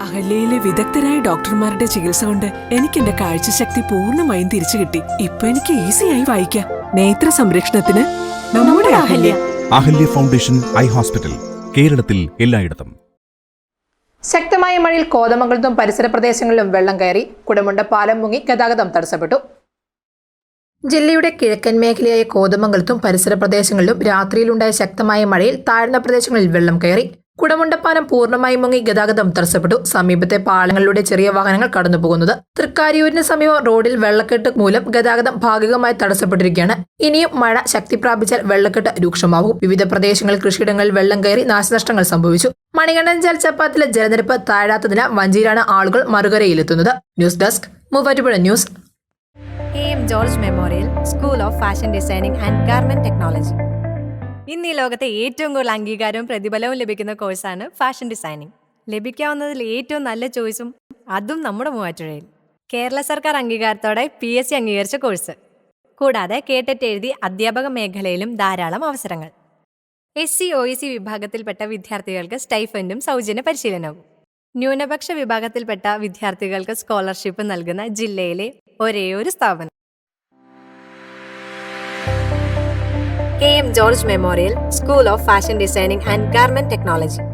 അഹല്യയിലെ വിദഗ്ധരായ ഡോക്ടർമാരുടെ ചികിത്സ കൊണ്ട് എനിക്ക് എന്റെ കാഴ്ചശക്തി പൂർണമായും തിരിച്ചു കിട്ടി. ഇപ്പൊ എനിക്ക് ഈസിയായി വായിക്കാം. നേത്ര സംരക്ഷണത്തിന് നമ്മുടെ Ahalya. Ahalya foundation eye hospital കേരളത്തിൽ എല്ലായിടത്തും. ശക്തമായ മഴയിൽ കോതമംഗലത്തും പരിസര പ്രദേശങ്ങളിലും വെള്ളം കയറി കുടമുണ്ട പാലം മുങ്ങി ഗതാഗതം തടസ്സപ്പെട്ടു. ജില്ലയുടെ കിഴക്കൻ മേഖലയായ കോതമംഗലത്തും പരിസര പ്രദേശങ്ങളിലും രാത്രിയിലുണ്ടായ ശക്തമായ മഴയിൽ താഴ്ന്ന പ്രദേശങ്ങളിൽ വെള്ളം കയറി കുടമുണ്ടപ്പാലം പൂർണമായും മുങ്ങി ഗതാഗതം തടസ്സപ്പെട്ടു. സമീപത്തെ പാളങ്ങളിലൂടെ ചെറിയ വാഹനങ്ങൾ കടന്നുപോകുന്നത് തൃക്കാരിയൂരിന് സമീപം റോഡിൽ വെള്ളക്കെട്ട് മൂലം ഗതാഗതം ഭാഗികമായി തടസ്സപ്പെട്ടിരിക്കുകയാണ്. ഇനിയും മഴ ശക്തി പ്രാപിച്ചാൽ വെള്ളക്കെട്ട് രൂക്ഷമാവും വിവിധ പ്രദേശങ്ങളിൽ കൃഷിയിടങ്ങളിൽ വെള്ളം കയറി നാശനഷ്ടങ്ങൾ സംഭവിച്ചു. മണികണ്ഠൻ ജലച്ചപ്പാത്തിലെ ജലനിരപ്പ് താഴാത്തതിനാൽ വഞ്ചിയിലാണ് ആളുകൾ മറുകരയിലെത്തുന്നത്. News desk Muvattupuzha news. K M George memorial school of fashion designing and garment technology. ഇന്ന് ഈ ലോകത്തെ ഏറ്റവും കൂടുതൽ അംഗീകാരവും പ്രതിഫലവും ലഭിക്കുന്ന കോഴ്സാണ് ഫാഷൻ ഡിസൈനിങ്. ലഭിക്കാവുന്നതിൽ ഏറ്റവും നല്ല ചോയ്സും അതും നമ്മുടെ മൂവാറ്റുഴയിൽ കേരള സർക്കാർ അംഗീകാരത്തോടെ പി എസ് സി അംഗീകരിച്ച കോഴ്സ്. കൂടാതെ കേട്ടറ്റ് എഴുതി അധ്യാപക മേഖലയിലും ധാരാളം അവസരങ്ങൾ. എസ് സി ഒ സി വിഭാഗത്തിൽപ്പെട്ട വിദ്യാർത്ഥികൾക്ക് സ്റ്റൈഫൻഡും സൗജന്യ പരിശീലനവും. ന്യൂനപക്ഷ വിഭാഗത്തിൽപ്പെട്ട വിദ്യാർത്ഥികൾക്ക് സ്കോളർഷിപ്പ് നൽകുന്ന ജില്ലയിലെ ഒരേയൊരു ഒരു സ്ഥാപനം. KM George Memorial School of Fashion Designing and Garment Technology.